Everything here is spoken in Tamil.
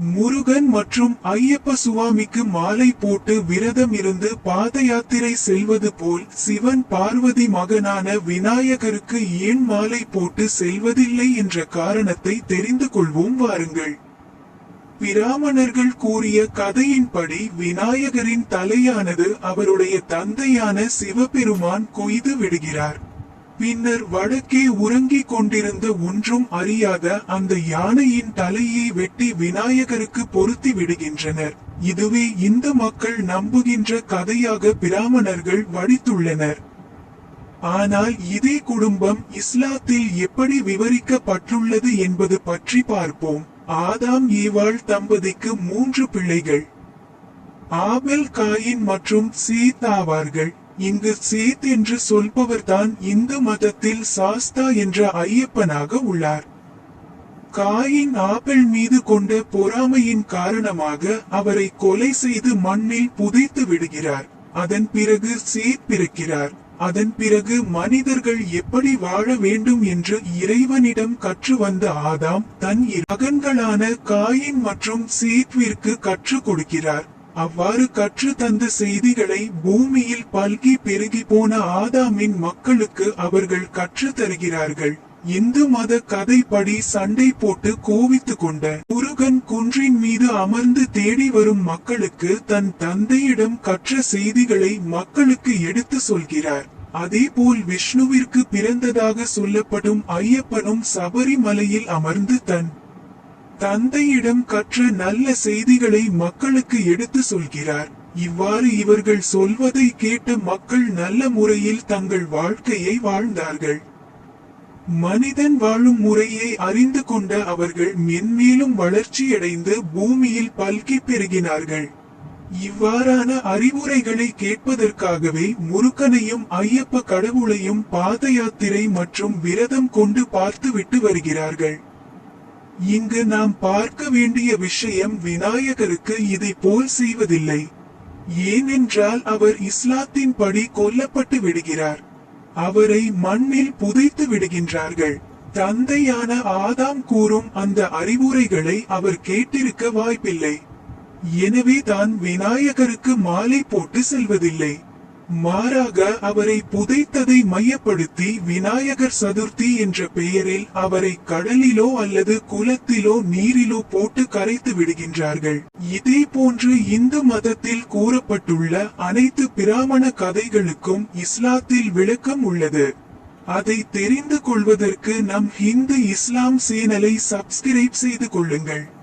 முருகன் மற்றும் ஐயப்ப சுவாமிக்கு மாலை போட்டு விரதம் இருந்து பாத யாத்திரை செல்வது போல் சிவன் பார்வதி மகனான விநாயகருக்கு ஏன் மாலை போட்டு செல்வதில்லை என்ற காரணத்தை தெரிந்து கொள்வோம் வாருங்கள். பிராமணர்கள் கூறிய கதையின்படி விநாயகரின் தலையானது அவருடைய தந்தையான சிவபெருமான் கொய்து விடுகிறார். பின்னர் வடக்கே உறங்கிக் கொண்டிருந்த ஒன்றும் அறியாத அந்த யானையின் தலையை வெட்டி விநாயகருக்கு பொருத்தி விடுகின்றனர். இதுவே இந்து மக்கள் நம்புகின்ற கதையாக பிராமணர்கள் வடித்துள்ளனர். ஆனால் இதே குடும்பம் இஸ்லாத்தில் எப்படி விவரிக்கப்பட்டுள்ளது என்பது பற்றி பார்ப்போம். ஆதாம் ஏவாள் தம்பதிக்கு மூன்று பிள்ளைகள். ஆபெல் காயின் மற்றும் சீத் ஆவார்கள் இங்கு சேத் என்று சொல்பவர்தான் இந்து மதத்தில் சாஸ்தா என்ற ஐயப்பனாக உள்ளார். காயின் ஆப்பிள் மீது கொண்ட பொறாமையின் காரணமாக அவரை கொலை செய்து மண்ணில் புதைத்து விடுகிறார். அதன் பிறகு சேத் பிறக்கிறார். அதன் பிறகு மனிதர்கள் எப்படி வாழ வேண்டும் என்று இறைவனிடம் கற்று வந்த ஆதாம் தன் மகன்களான காயின் மற்றும் சேத்விற்கு கற்றுக் கொடுக்கிறார். அவ்வாறு கற்று தந்த செய்திகளை பூமியில் பல்கி பெருகி போன ஆதாமின் மக்களுக்கு அவர்கள் கற்று தருகிறார்கள். இந்து மத கதைப்படி சண்டை போட்டு கோவித்து கொண்ட முருகன் குன்றின் மீது அமர்ந்து தேடி வரும் மக்களுக்கு தன் தந்தையிடம் கற்ற செய்திகளை மக்களுக்கு எடுத்து சொல்கிறார். அதேபோல் விஷ்ணுவிற்கு பிறந்ததாக சொல்லப்படும் ஐயப்பனும் சபரிமலையில் அமர்ந்து தன் தந்தையிடம் கற்ற நல்ல செய்திகளை மக்களுக்கு எடுத்து சொல்கிறார். இவ்வாறு இவர்கள் சொல்வதை கேட்ட மக்கள் நல்ல முறையில் தங்கள் வாழ்க்கையை வாழ்ந்தார்கள். மனிதன் வாழும் முறையை அறிந்து கொண்ட அவர்கள் மென்மேலும் வளர்ச்சியடைந்து பூமியில் பல்கி பெருகினார்கள். இவ்வாறான அறிவுரைகளை கேட்பதற்காகவே முருகனையும் ஐயப்ப கடவுளையும் பாத யாத்திரை மற்றும் விரதம் கொண்டு பார்த்துவிட்டு வருகிறார்கள். இங்கு நாம் பார்க்க வேண்டிய விஷயம் விநாயகருக்கு இதை போல் செய்வதில்லை. ஏனென்றால் அவர் இஸ்லாத்தின் படி கொல்லப்பட்டு விடுகிறார். அவரை மண்ணில் புதைத்து விடுகின்றார்கள். தந்தையான ஆதாம் கூறும் அந்த அறிவுரைகளை அவர் கேட்டிருக்க வாய்ப்பில்லை. எனவே தான் விநாயகருக்கு மாலை போட்டு செல்வதில்லை. மாறாக அவரை புதைத்ததை மையப்படுத்தி விநாயகர் சதுர்த்தி என்ற பெயரில் அவரை கடலிலோ அல்லது குளத்திலோ நீரிலோ போட்டு கரைத்து விடுகின்றார்கள். இதே போன்று இந்து மதத்தில் கூறப்பட்டுள்ள அனைத்து பிராமண கதைகளுக்கும் இஸ்லாத்தில் விளக்கம் உள்ளது. அதை தெரிந்து கொள்வதற்கு நம் ஹிந்து இஸ்லாம் சேனலை சப்ஸ்கிரைப் செய்து கொள்ளுங்கள்.